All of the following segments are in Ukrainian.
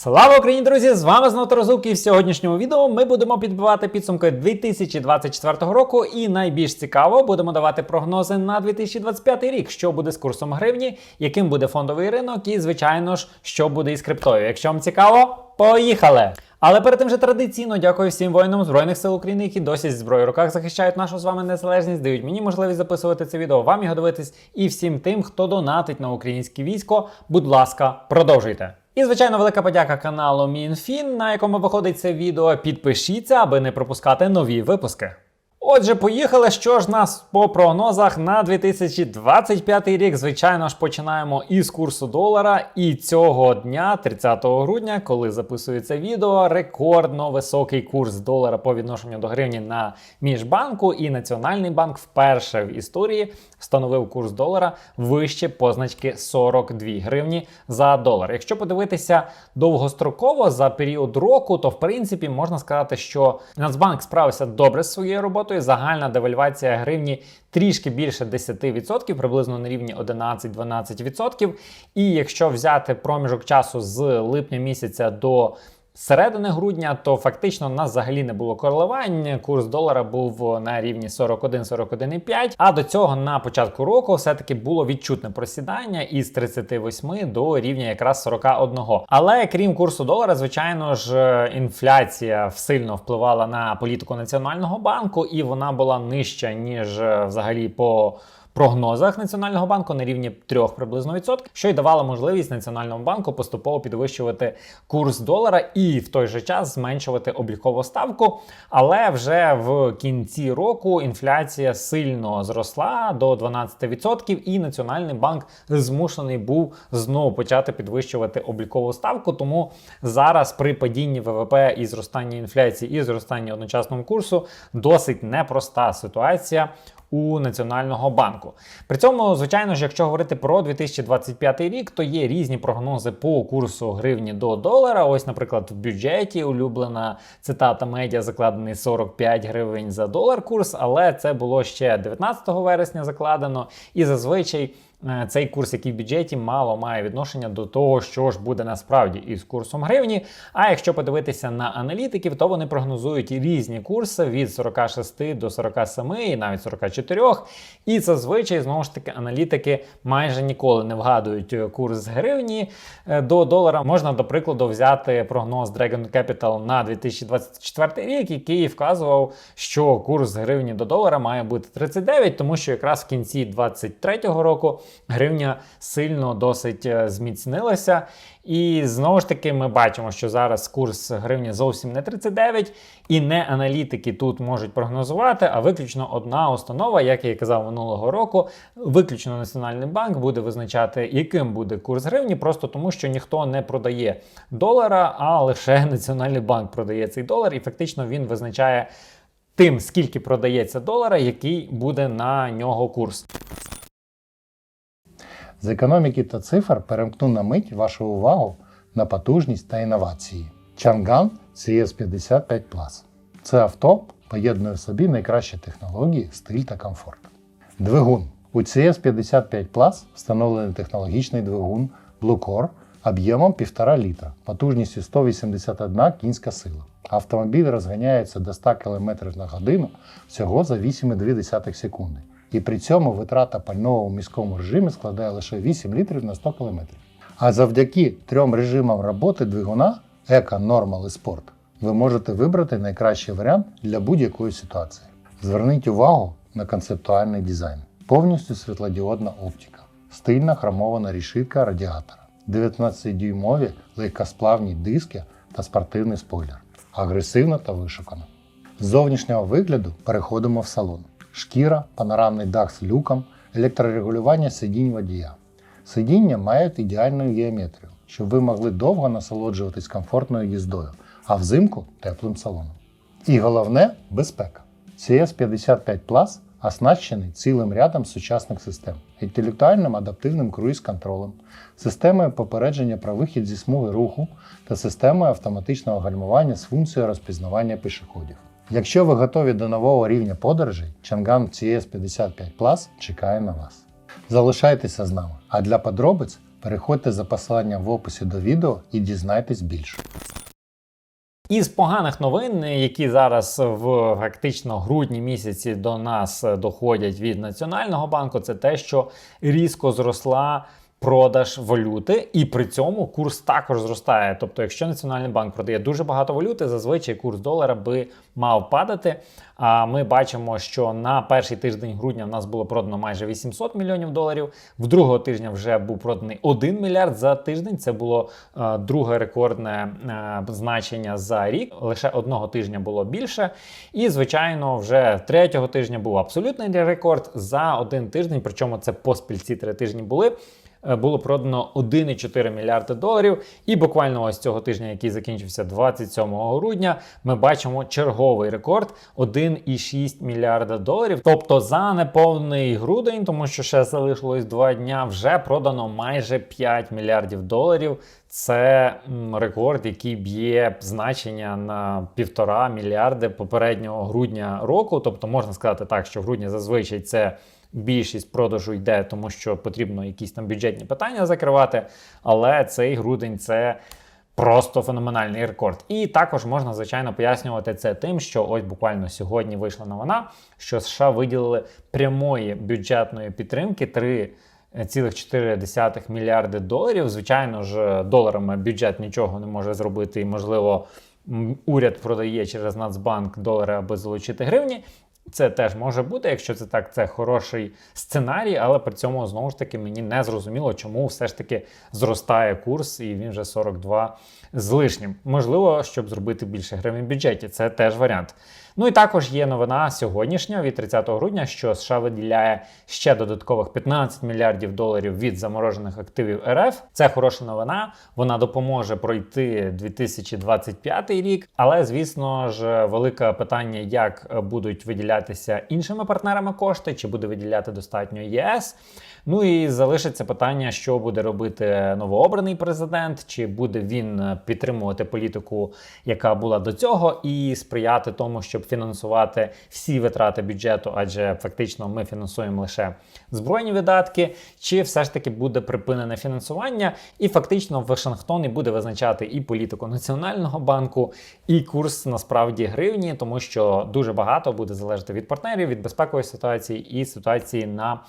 Слава Україні, друзі! З вами знову Тарасук, і в сьогоднішньому відео ми будемо підбивати підсумки 2024 року. І найбільш цікаво, будемо давати прогнози на 2025 рік, що буде з курсом гривні, яким буде фондовий ринок, і звичайно ж, що буде із криптою. Якщо вам цікаво, поїхали! Але перед тим же традиційно дякую всім воїнам Збройних сил України, які досі зі зброєю в руках захищають нашу з вами незалежність, дають мені можливість записувати це відео, вам його дивитись, і всім тим, хто донатить на українське військо. Будь ласка, продовжуйте. І, звичайно, велика подяка каналу Мінфін, на якому виходить це відео. Підпишіться, аби не пропускати нові випуски. Отже, поїхали. Що ж нас по прогнозах на 2025 рік? Звичайно ж, починаємо із курсу долара. І цього дня, 30 грудня, коли записується відео, рекордно високий курс долара по відношенню до гривні на міжбанку. І Національний банк вперше в історії встановив курс долара вище позначки 42 гривні за долар. Якщо подивитися довгостроково за період року, то в принципі можна сказати, що Нацбанк справився добре з своєю роботою. Загальна девальвація гривні трішки більше 10%, приблизно на рівні 11-12%. І якщо взяти проміжок часу з липня місяця до середини грудня, то фактично у нас взагалі не було коливань. Курс долара був на рівні 41-41,5. А до цього на початку року все-таки було відчутне просідання із 38 до рівня якраз 41. Але крім курсу долара, звичайно ж, інфляція сильно впливала на політику Національного банку, і вона була нижча ніж е, взагалі по прогнозах Національного банку на рівні 3 приблизно відсотків, що й давало можливість Національному банку поступово підвищувати курс долара і в той же час зменшувати облікову ставку. Але вже в кінці року інфляція сильно зросла до 12%, і Національний банк змушений був знову почати підвищувати облікову ставку. Тому зараз при падінні ВВП і зростанні інфляції і зростанні одночасного курсу досить непроста ситуація у Національного банку. При цьому, звичайно ж, якщо говорити про 2025 рік, то є різні прогнози по курсу гривні до долара. Ось, наприклад, в бюджеті улюблена цитата медіа закладений 45 гривень за долар курс, але це було ще 19 вересня закладено, і зазвичай. Е, цей курс, який в бюджеті, мало має відношення до того, що ж буде насправді із курсом гривні. А якщо подивитися на аналітиків, то вони прогнозують різні курси від 46 до 47 і навіть 44. І зазвичай знову ж таки аналітики майже ніколи не вгадують курс гривні е, до долара. Можна, до прикладу, взяти прогноз Dragon Capital на 2024 рік, який вказував, що курс гривні до долара має бути 39, тому що якраз в кінці 2023 року гривня сильно досить е, зміцнилася. І знову ж таки, ми бачимо, що зараз курс гривні зовсім не 39, і не аналітики тут можуть прогнозувати, а виключно одна установа, як я і казав минулого року, виключно Національний банк буде визначати, яким буде курс гривні, просто тому що ніхто не продає долара, а лише Національний банк продає цей долар, і фактично він визначає тим, скільки продається долара, який буде на нього курс. З економіки та цифр перемкну на мить вашу увагу на потужність та інновації. Chang'an CS55 Plus. Це авто поєднує в собі найкращі технології, стиль та комфорт. Двигун. У CS55 Plus встановлений технологічний двигун Bluecore об'ємом 1,5 літра, потужністю 181 кінська сила. Автомобіль розганяється до 100 км на годину всього за 8,2 секунди. І при цьому витрата пального у міському режимі складає лише 8 літрів на 100 км. А завдяки трьом режимам роботи двигуна Eco, Normal і Sport ви можете вибрати найкращий варіант для будь-якої ситуації. Зверніть увагу на концептуальний дизайн. Повністю світлодіодна оптика, стильна хромована рішитка радіатора, 19-дюймові легкосплавні диски та спортивний спойлер. Агресивно та вишукано. З зовнішнього вигляду переходимо в салон. Шкіра, панорамний дах з люком, електрорегулювання сидінь водія. Сидіння мають ідеальну геометрію, щоб ви могли довго насолоджуватись комфортною їздою, а взимку теплим салоном. І головне безпека. CS55 Plus оснащений цілим рядом сучасних систем, інтелектуальним адаптивним круїз-контролем, системою попередження про вихід зі смуги руху та системою автоматичного гальмування з функцією розпізнавання пішоходів. Якщо ви готові до нового рівня подорожей, Chang'an CS55 Plus чекає на вас. Залишайтеся з нами. А для подробиць Переходьте за посиланням в описі до відео і дізнайтесь більше. Із поганих новин, які зараз в фактично грудні місяці до нас доходять від Національного банку, це те, що різко зросла. Продаж валюти, і при цьому курс також зростає. Тобто, якщо Національний банк продає дуже багато валюти, зазвичай курс долара би мав падати. А ми бачимо, що на перший тиждень грудня в нас було продано майже 800 мільйонів доларів. В другого тижня вже був проданий 1 мільярд за тиждень. Це було е, друге рекордне е, значення за рік. Лише одного тижня було більше. І, звичайно, вже третього тижня був абсолютний рекорд за один тиждень. Причому це поспіль ці три тижні були. Е, Було продано 1,4 мільярди доларів, і буквально ось цього тижня, який закінчився 27 грудня, ми бачимо черговий рекорд 1,6 мільярда доларів. Тобто за неповний грудень, тому що ще залишилось два дня, вже продано майже 5 мільярдів доларів. Це рекорд, який б'є значення на півтора мільярди попереднього грудня року. Тобто можна сказати так, що в грудні зазвичай це. Більшість продажу йде, тому що потрібно якісь там бюджетні питання закривати. Але цей грудень це просто феноменальний рекорд. І також можна, звичайно, пояснювати це тим, що ось буквально сьогодні вийшла новина, що США виділили прямої бюджетної підтримки 3,4 мільярди доларів. Звичайно ж, доларами бюджет нічого не може зробити, і можливо. Уряд продає через Нацбанк долари, аби залучити гривні. Це теж може бути, якщо це так, це хороший сценарій, але при цьому знову ж таки мені не зрозуміло, чому все ж таки зростає курс, і він вже 42 з лишнім. Можливо, щоб зробити більше гривень в бюджеті. Це теж варіант. Ну і також є новина сьогоднішня від 30 грудня, що США виділяє ще додаткових 15 мільярдів доларів від заморожених активів РФ. Це хороша новина. Вона допоможе пройти 2025 рік. Але звісно ж, велике питання, як будуть виділятися іншими партнерами кошти, чи буде виділяти достатньо ЄС. Ну і залишиться питання, що буде робити новообраний президент, чи буде він підтримувати політику, яка була до цього, і сприяти тому, щоб фінансувати всі витрати бюджету, адже фактично ми фінансуємо лише збройні видатки, чи все ж таки буде припинене фінансування, і фактично Вашингтон і буде визначати і політику Національного банку, і курс насправді гривні, тому що дуже багато буде залежати від партнерів, від безпекової ситуації і ситуації на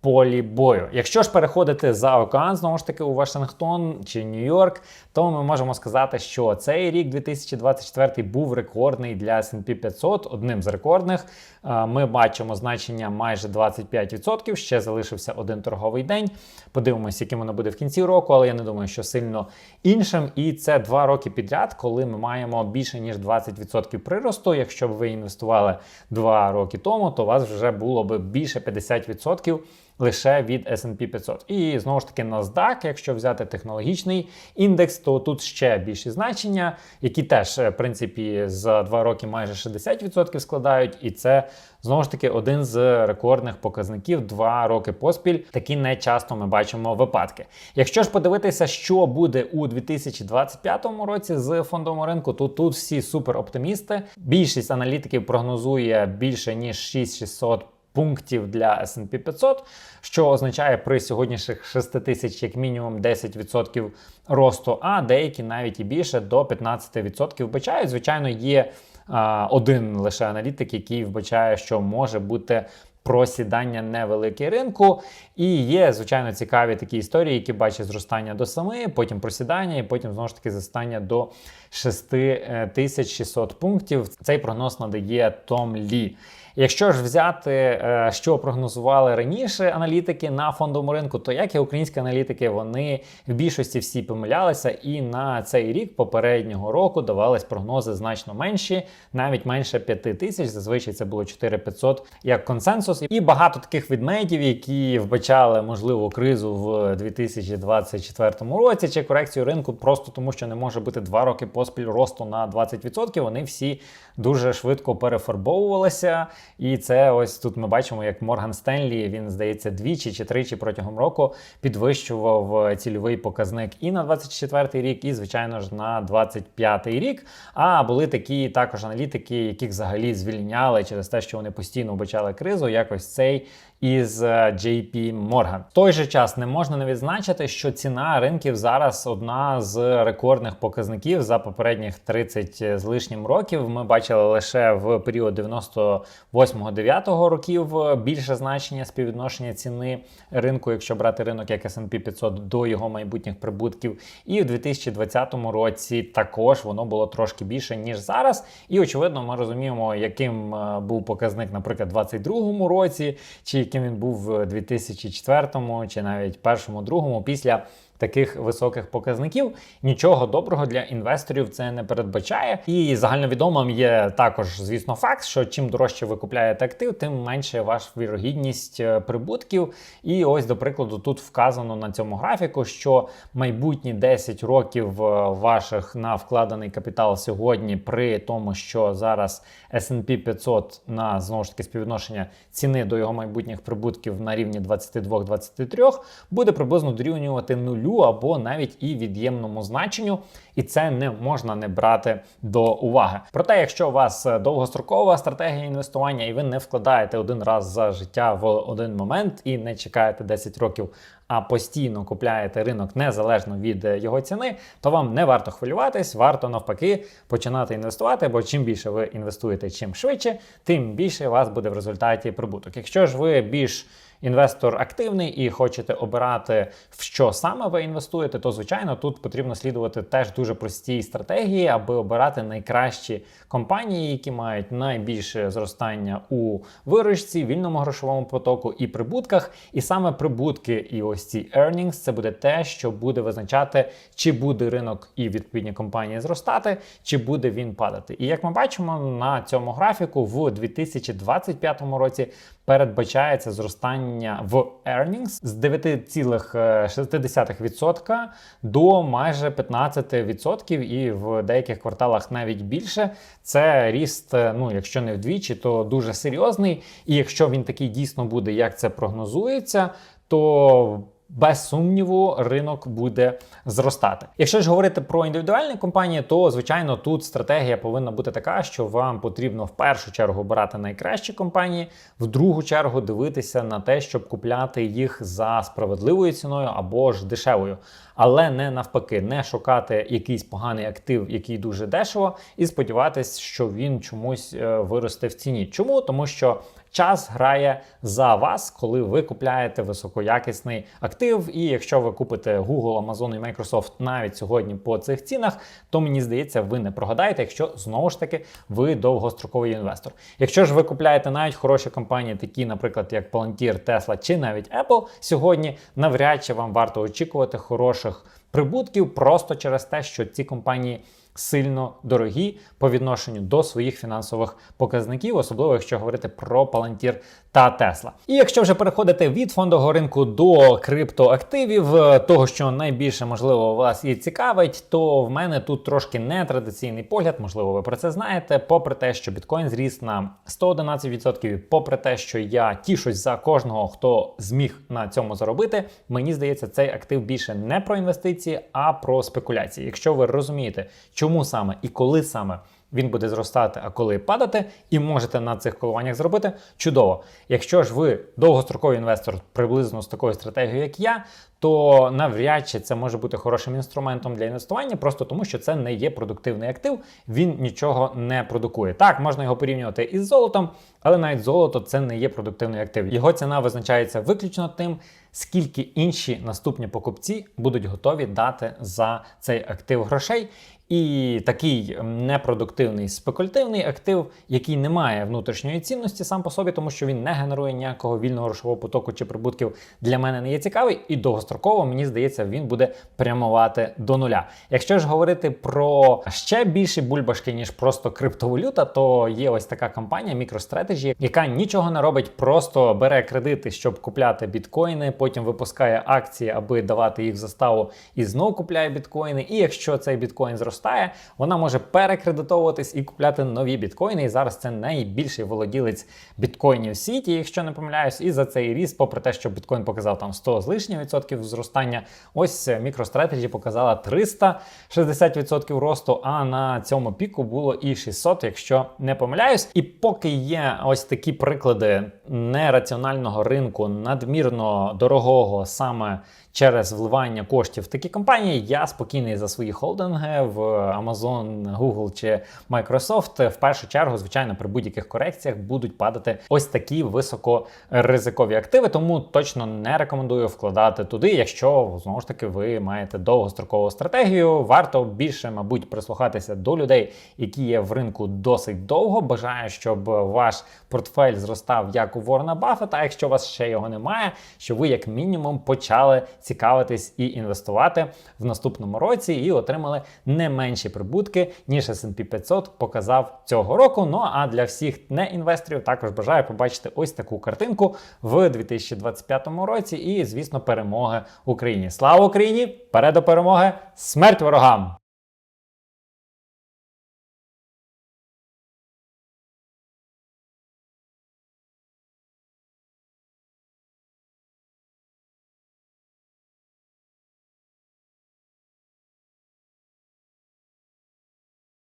полі бою. Якщо ж переходити за океан, знову ж таки, у Вашингтон чи Нью-Йорк, то ми можемо сказати, що цей рік 2024 був рекордний для S&P 500, одним з рекордних. Е, Ми бачимо значення майже 25%, ще залишився один торговий день. Подивимося, яким воно буде в кінці року, але я не думаю, що сильно іншим. І це два роки підряд, коли ми маємо більше ніж 20% приросту. Якщо б ви інвестували два роки тому, то у вас вже було б більше 50% лише від S&P 500. І знову ж таки NASDAQ, якщо взяти технологічний індекс, то тут ще більші значення, які теж, е, в принципі, за два роки майже 60% складають. І це знову ж таки один з рекордних показників два роки поспіль. Такі не часто ми бачимо випадки. Якщо ж подивитися, що буде у 2025 році з фондового ринку, то тут всі супер оптимісти. Більшість аналітиків прогнозує більше ніж 6600 пунктів для S&P 500, що означає при сьогоднішніх 6 тисяч як мінімум 10% росту, а деякі навіть і більше до 15% вбачають. Звичайно, є а, один лише аналітик, який вбачає, що може бути. Просідання невеликий ринку, і є, звичайно, цікаві такі історії, які бачать зростання до 7, потім просідання, і потім знову ж таки зростання до 6600 пунктів. Цей прогноз надає Том Лі. Якщо ж взяти, е, що прогнозували раніше аналітики на фондовому ринку, то як і українські аналітики, вони в більшості всі помилялися, і на цей рік попереднього року давались прогнози значно менші, навіть менше 5 тисяч. Зазвичай це було 4500 як консенсус. І багато таких відмедів, які вбачали можливу кризу в 2024 році чи корекцію ринку, просто тому що не може бути два роки поспіль росту на 20%. Вони всі дуже швидко перефарбовувалися. І це ось тут ми бачимо, як Морган Стенлі він здається двічі чи тричі протягом року підвищував цільовий показник і на 24 рік, і звичайно ж на 25 рік. А були такі також аналітики, яких взагалі звільняли через те, що вони постійно вбачали кризу. Якось цей із е, JP Morgan. В той же час не можна не відзначити, що ціна ринків зараз одна з рекордних показників за попередніх 30 з лишнім років. Ми бачили лише в період 98-9 років е, більше значення співвідношення ціни ринку, якщо брати ринок як S&P 500 до його майбутніх прибутків. І в 2020 році також воно було трошки більше ніж зараз. І очевидно, ми розуміємо, яким е, був показник, наприклад, у 2022 році, чи яким він був в 2004, чи навіть першому, другому після. Таких високих показників нічого доброго для інвесторів це не передбачає. І загальновідомим є також, звісно, факт, що чим дорожче ви купляєте актив, тим менше ваша вірогідність е, прибутків. І ось, до прикладу, тут вказано на цьому графіку, що майбутні 10 років е, ваших на вкладений капітал сьогодні, при тому, що зараз S&P 500 на знову ж таки співвідношення ціни до його майбутніх прибутків на рівні 22-23, буде приблизно дорівнювати нулю або навіть і від'ємному значенню, і це не можна не брати до уваги. Проте, якщо у вас е, довгострокова стратегія інвестування, і ви не вкладаєте один раз за життя в один момент і не чекаєте 10 років. А постійно купляєте ринок незалежно від е, його ціни, то вам не варто хвилюватись, варто навпаки починати інвестувати. Бо чим більше ви інвестуєте, чим швидше, тим більше у вас буде в результаті прибуток. Якщо ж ви більш інвестор активний і хочете обирати, в що саме ви інвестуєте, то звичайно тут потрібно слідувати теж дуже простій стратегії, аби обирати найкращі компанії, які мають найбільше зростання у виручці, вільному грошовому потоку і прибутках. І саме прибутки і ось ці earnings – це буде те, що буде визначати, чи буде ринок і відповідні компанії зростати, чи буде він падати. І як ми бачимо на цьому графіку, в 2025 році передбачається зростання в earnings з 9,6% до майже 15% і в деяких кварталах навіть більше. Це ріст, ну якщо не вдвічі, то дуже серйозний. І якщо він такий дійсно буде, як це прогнозується, то без сумніву, ринок буде зростати. Якщо ж говорити про індивідуальні компанії, то звичайно тут стратегія повинна бути така, що вам потрібно в першу чергу обирати найкращі компанії, в другу чергу дивитися на те, щоб купляти їх за справедливою ціною або ж дешевою. Але не навпаки, не шукати якийсь поганий актив, який дуже дешево, і сподіватися, що він чомусь е, виросте в ціні. Чому? Тому що час грає за вас, коли ви купляєте високоякісний актив. І якщо ви купите Google, Amazon і Microsoft навіть сьогодні по цих цінах, то мені здається, ви не прогадаєте, якщо знову ж таки ви довгостроковий інвестор. Якщо ж ви купляєте навіть хороші компанії, такі, наприклад, як Palantir, Tesla чи навіть Apple, сьогодні навряд чи вам варто очікувати хороших прибутків просто через те, що ці компанії сильно дорогі по відношенню до своїх фінансових показників, особливо якщо говорити про Palantir та Tesla. І якщо вже переходити від фондового ринку до криптоактивів, е, того, що найбільше можливо вас і цікавить, то в мене тут трошки нетрадиційний погляд, можливо, ви про це знаєте. Попри те, що біткоін зріс на 111%, попри те, що я тішусь за кожного, хто зміг на цьому заробити, мені здається, цей актив більше не про інвестиції, а про спекуляції. Якщо ви розумієте, чому саме і коли саме він буде зростати, а коли падати, і можете на цих коливаннях зробити чудово. Якщо ж ви довгостроковий інвестор приблизно з такою стратегією, як я, то навряд чи це може бути хорошим інструментом для інвестування, просто тому що це не є продуктивний актив, він нічого не продукує. Так, можна його порівнювати із золотом, але навіть золото це не є продуктивний актив. Його ціна визначається виключно тим, скільки інші наступні покупці будуть готові дати за цей актив грошей. І такий непродуктивний спекулятивний актив, який не має внутрішньої цінності сам по собі, тому що він не генерує ніякого вільного грошового потоку чи прибутків, для мене не є цікавий, і довгостроково мені здається, він буде прямувати до нуля. Якщо ж говорити про ще більші бульбашки ніж просто криптовалюта, то є ось така компанія MicroStrategy, яка нічого не робить, просто бере кредити, щоб купляти біткоїни, потім випускає акції, аби давати їх в заставу, і знову купляє біткоїни. І якщо цей біткоін зростає, зростає, вона може перекредитовуватись і купляти нові біткоїни. І зараз це найбільший володілець біткоїнів в світі, якщо не помиляюсь. І за цей ріст, попри те, що біткоін показав там 100 з лишнім відсотків зростання, ось MicroStrategy показала 360% росту. А на цьому піку було і 600, якщо не помиляюсь. І поки є ось такі приклади нераціонального ринку, надмірно дорогого саме через вливання коштів в такі компанії, я спокійний за свої холдинги в Amazon, Google чи Microsoft. В першу чергу, звичайно, при будь-яких корекціях будуть падати ось такі високоризикові активи, тому точно не рекомендую вкладати туди, якщо знову ж таки ви маєте довгострокову стратегію. Варто більше, мабуть, прислухатися до людей, які є в ринку досить довго. Бажаю, щоб ваш портфель зростав як у Ворона Баффета, а якщо у вас ще його немає, що ви як мінімум почали цікавитись і інвестувати в наступному році і отримали не менші прибутки, ніж S&P 500 показав цього року. Ну а для всіх неінвесторів також бажаю побачити ось таку картинку в 2025 році. І, звісно, перемоги Україні. Слава Україні! Перед до перемоги! Смерть ворогам!